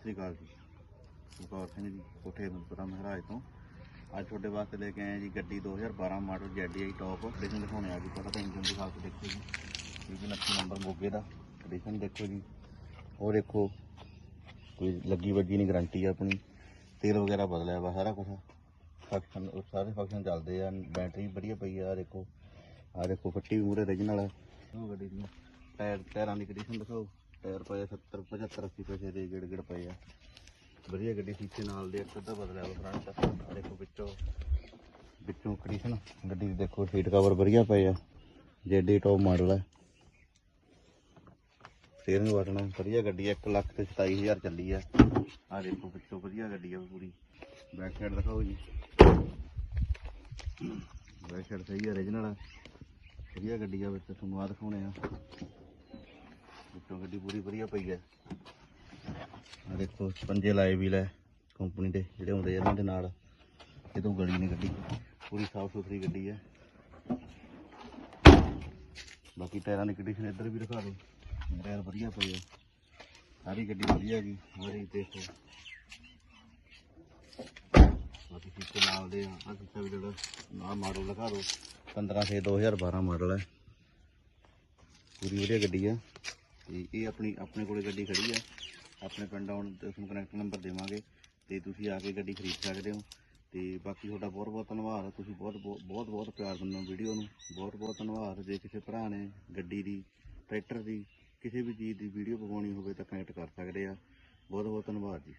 ਸ੍ਰੀ ਅਕਾਲ ਜੀ। ਸੁਖੌਰ ਸਿੰਘ ਜੀ, ਕੋਠੇ ਮਨਪੁਰਾ ਮਹਾਰਾਜ ਤੋਂ। ਅੱਜ ਤੁਹਾਡੇ ਵਾਸਤੇ ਲੈ ਕੇ ਆਏ ਜੀ ਗੱਡੀ 2012 ਮਾਡਲ ਜੈਡੀਆਈ ਟੌਪ। ਕੰਡੀਸ਼ਨ ਦਿਖਾਉਣੇ ਆ ਜੀ ਪਹਿਲਾਂ ਤਾਂ ਇੰਜਨ ਦਿਖਾ ਕੇ ਦੇਖੋ ਜੀ। ਇਹ 29 ਨੰਬਰ ਮੋਗੇ ਦਾ। ਕੰਡੀਸ਼ਨ ਦੇਖੋ ਜੀ। ਉਹ ਦੇਖੋ, ਕੋਈ ਲੱਗੀ ਵੱਜੀ ਨਹੀਂ, ਗਾਰੰਟੀ ਆ ਆਪਣੀ। ਤੇਲ ਵਗੈਰਾ ਬਦਲਿਆ ਵਾ, ਸਾਰਾ ਕੁਝ ਫੰਕਸ਼ਨ ਸਾਰੇ ਫੰਕਸ਼ਨ ਚੱਲਦੇ ਆ। ਬੈਟਰੀ ਵਧੀਆ ਪਈ ਆ, ਆਹ ਦੇਖੋ। ਆ ਦੇਖੋ ਫੱਟੀ ਵੀ ਮੂਰੇ original ਆ। ਉਹ ਗੱਡੀ ਦੀ ਟਾਇਰ, ਟਾਇਰਾਂ ਦੀ ਕੰਡੀਸ਼ਨ ਦਿਖਾਓ। ਟਾਇਰ ਪਏ ਆ 70 75 80 ਪੈਸੇ ਦੇ ਗੇੜ ਗੇੜ ਪਏ ਆ। ਵਧੀਆ ਗੱਡੀ ਸੀਸੇ ਨਾਲ ਦੇ, ਅੱਧਾ ਬਦਲਿਆ ਵਾ ਫਰੰਟ ਦੇਖੋ ਵਿੱਚੋਂ ਵਿੱਚੋਂ ਕੰਡੀਸ਼ਨ ਗੱਡੀ ਦੀ ਦੇਖੋ ਸੀਟ ਕਵਰ ਵਧੀਆ ਪਏ ਆ। ਜੈਡੀ ਟੌਪ ਮਾਡਲ ਹੈ ਸਟੀਅਰਿੰਗ ਬਟਨ, ਵਧੀਆ ਗੱਡੀ ਹੈ 1 ਲੱਖ ਤੇ 27000 ਚੱਲੀ ਆ। ਆ ਦੇਖੋ ਵਿੱਚੋਂ ਵਧੀਆ ਗੱਡੀ ਆ ਪੂਰੀ। ਬੈਕ ਸਾਈਡ ਦਿਖਾਓ ਜੀ। ਬੈਕ ਸਾਈਡ ਸਹੀ ਹੈ origignal ਆ। ਵਧੀਆ ਗੱਡੀ ਆ, ਵਿੱਚ ਤੁਹਾਨੂੰ ਆ ਦਿਖਾਉਣੇ ਆ। ਵਿੱਚੋਂ ਗੱਡੀ ਪੂਰੀ ਵਧੀਆ ਪਈ ਹੈ? ਆ ਦੇਖੋ, ਪੰਜੇ ਲਾਏ ਵੀ ਲੈ ਕੰਪਨੀ ਦੇ, ਜਿਹੜੇ ਹੁੰਦੇ ਇਹਨਾਂ ਦੇ ਨਾਲ। ਇਹ ਤੋਂ ਗਲੀ ਨਹੀਂ ਗੱਡੀ। ਪੂਰੀ ਸਾਫ਼ ਸੁਥਰੀ ਗੱਡੀ ਹੈ। ਬਾਕੀ ਟਾਇਰਾਂ ਦੀ ਕੰਡੀਸ਼ਨ ਇੱਧਰ ਵੀ ਦਿਖਾ ਦਿਓ। ਟਾਇਰ ਵਧੀਆ ਪਏ ਆ। ਸਾਰੀ ਗੱਡੀ ਵਧੀਆ ਜੀ ਮੇਰੀ ਦੇਖੋ। ਬਾਕੀ ਸੀਟੇ ਨਾਲ ਦੇ ਆ। ਆਹ ਸੀਟਾ ਵੀ ਜਿਹੜਾ ਨਾ ਮਾਡਲ ਦਿਖਾ ਦਿਓ। 15 ਸੇ 2012 ਮਾਡਲ ਹੈ। ਪੂਰੀ ਵਧੀਆ ਗੱਡੀ ਆ ਤੇ ਇਹ ਆਪਣੀ, ਆਪਣੇ ਕੋਲੇ ਗੱਡੀ ਖੜੀ ਆ। ਆਪਣੇ ਪਿੰਡ ਆਉਣ ਤੇ ਤੁਹਾਨੂੰ ਕਨੈਕਟ ਨੰਬਰ ਦੇਵਾਂਗੇ ਤੇ ਤੁਸੀਂ ਆ ਕੇ ਗੱਡੀ ਖਰੀਦ ਸਕਦੇ ਹੋ। ਤੇ ਬਾਕੀ ਤੁਹਾਡਾ ਬਹੁਤ ਬਹੁਤ ਧੰਨਵਾਦ। ਤੁਸੀਂ ਬਹੁਤ ਬਹੁਤ ਬਹੁਤ ਬਹੁਤ ਪਿਆਰ ਦਿੰਦੇ ਹੋ ਵੀਡੀਓ ਨੂੰ। ਬਹੁਤ ਬਹੁਤ ਧੰਨਵਾਦ। ਜੇ ਕਿਸੇ ਭਰਾ ਨੇ ਗੱਡੀ ਦੀ, ਟਰੈਕਟਰ ਦੀ, ਕਿਸੇ ਵੀ ਚੀਜ਼ ਦੀ ਵੀਡੀਓ ਪਵਾਉਣੀ ਹੋਵੇ ਤਾਂ ਕਨੈਕਟ ਕਰ ਸਕਦੇ ਆ। ਬਹੁਤ ਬਹੁਤ ਧੰਨਵਾਦ ਜੀ।